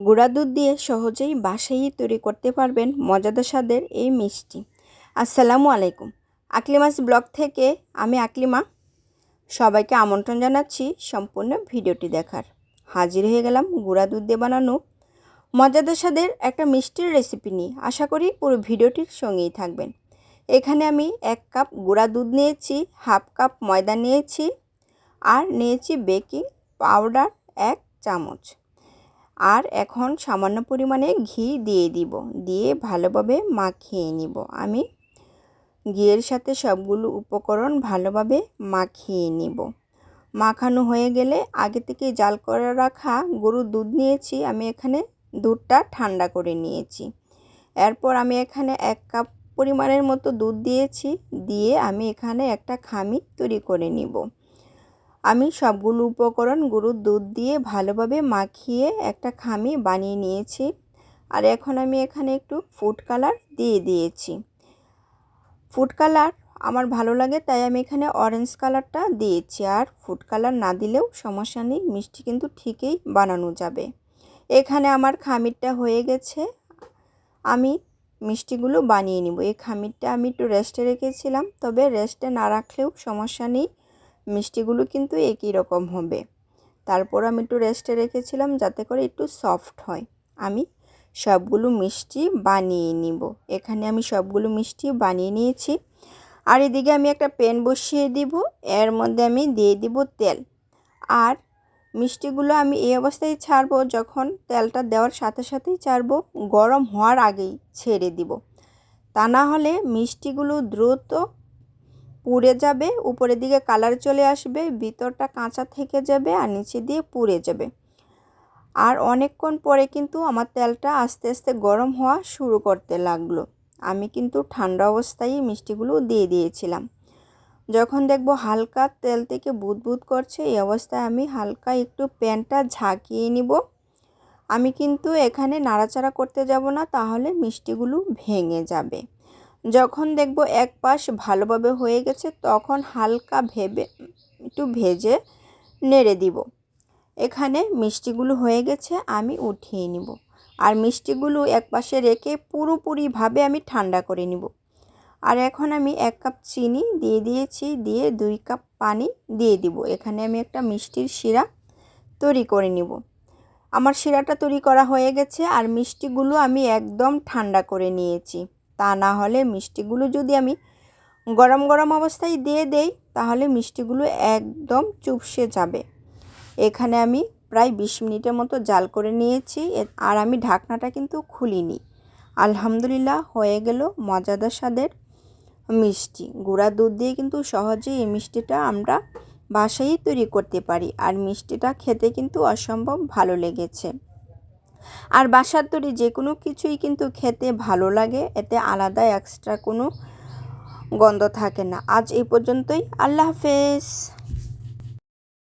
গুঁড়া দুধ দিয়ে সহজেই বাসায় তৈরি করতে পারবেন মজাদার স্বাদের এই মিষ্টি। আসসালামু আলাইকুম। আকলিমাস ব্লগ থেকে আমি আকলিমা। সবাইকে আমন্ত্রণ জানাচ্ছি সম্পূর্ণ ভিডিওটি দেখার। হাজির হয়ে গেলাম গুঁড়া দুধ দিয়ে বানানো মজাদার স্বাদের একটা মিষ্টির রেসিপি নিয়ে। আশা করি পুরো ভিডিওটির সঙ্গেই থাকবেন। এখানে আমি এক কাপ গুঁড়া দুধ নিয়েছি, হাফ কাপ ময়দা নিয়েছি আর নিয়েছি বেকিং পাউডার এক চামচ। আর এখন সামান্য পরিমাণে ঘি দিয়ে দিব, দিয়ে ভালোভাবে মাখিয়ে নিব। আমি ঘিয়ের সাথে সবগুলো উপকরণ ভালোভাবে মাখিয়ে নিব। মাখানো হয়ে গেলে আগে থেকে জাল করে রাখা গরুর দুধ নিয়েছি, আমি এখানে দুধটা ঠান্ডা করে নিয়েছি। এরপর আমি এখানে এক কাপ পরিমাণের মতো দুধ দিয়েছি, দিয়ে আমি এখানে একটা খামি তৈরি করে নিব। আমি সবগুলো উপকরণ গরুর দুধ দিয়ে ভালোভাবে মাখিয়ে একটা খামি বানিয়ে নিয়েছি। আর এখন আমি এখানে একটু ফুড কালার দিয়ে দিয়েছি। ফুড কালার আমার ভালো লাগে, তাই আমি এখানে অরেঞ্জ কালারটা দিয়েছি। আর ফুড কালার না দিলেও সমস্যা নেই, মিষ্টি কিন্তু ঠিকই বানানো যাবে। এখানে আমার খামিরটা হয়ে গেছে। আমি মিষ্টিগুলো বানিয়ে নিব। এই খামিরটা আমি একটু রেস্টে রেখেছিলাম, তবে রেস্টে না রাখলেও সমস্যা নেই। মিষ্টিগুলো কিন্তু একই রকম হবে। তারপর আমি একটু রেস্টে রেখেছিলাম যাতে করে একটু সফট হয়। আমি সবগুলো মিষ্টি বানিয়ে নিব। এখানে আমি সবগুলো মিষ্টি বানিয়ে নিয়েছি। আর এদিকে আমি একটা প্যান বসিয়ে দিব। এর মধ্যে আমি দিয়ে দিব তেল। আর মিষ্টিগুলো আমি এই অবস্থায় ছাড়বো যখন তেলটা দেওয়ার সাথে সাথেই ছাড়বো, গরম হওয়ার আগেই ছেড়ে দিব। তা না হলে মিষ্টিগুলো দ্রুত পুড়ে যাবে, উপরের দিকে কালার চলে আসবে, ভিতরটা কাঁচা থেকে যাবে আর নিচে দিয়ে পুড়ে যাবে। আর অনেকক্ষণ পরে কিন্তু আমার তেলটা আস্তে আস্তে গরম হওয়া শুরু করতে লাগল। আমি কিন্তু ঠান্ডা অবস্থায় মিষ্টিগুলো দিয়ে দিয়েছিলাম। যখন দেখব হালকা তেল থেকে বুদবুদ করছে, এই অবস্থায় আমি হালকা একটু প্যানটা ঝাঁকিয়ে নিব। আমি কিন্তু এখানে নাড়াচাড়া করতে যাব না, তাহলে মিষ্টিগুলো ভেঙে যাবে। যখন দেখব এক পাশ ভালোভাবে হয়ে গেছে, তখন হালকা ভেবে একটু ভেজে নেড়ে দিব। এখানে মিষ্টিগুলো হয়ে গেছে, আমি উঠিয়ে নিব। আর মিষ্টিগুলো এক পাশে রেখে পুরোপুরিভাবে আমি ঠান্ডা করে নিব। আর এখন আমি এক কাপ চিনি দিয়ে দিয়েছি, দিয়ে দুই কাপ পানি দিয়ে দিব। এখানে আমি একটা মিষ্টির শিরা তৈরি করে নিব। আমার শিরাটা তৈরি করা হয়ে গেছে, আর মিষ্টিগুলো আমি একদম ঠান্ডা করে নিয়েছি। তা না হলে মিষ্টিগুলো যদি আমি গরম গরম অবস্থায় দিয়ে দেই, তাহলে মিষ্টিগুলো একদম চুপসে যাবে। এখানে আমি প্রায় বিশ মিনিটের মতো জাল করে নিয়েছি আর আমি ঢাকনাটা কিন্তু খুলিনি। আলহামদুলিল্লাহ হয়ে গেল মজাদার স্বাদের মিষ্টি। গুঁড়া দুধ দিয়ে কিন্তু সহজেই এই মিষ্টিটা আমরা বাসায়ই তৈরি করতে পারি, আর মিষ্টিটা খেতে কিন্তু অসম্ভব ভালো লেগেছে। আর বাসার তৈরি যে কোনো কিছুই কিন্তু খেতে ভালো লাগে, এতে আলাদা এক্সট্রা কোনো গন্ধ থাকে না। আজ এই পর্যন্তই। আল্লাহ হাফেজ।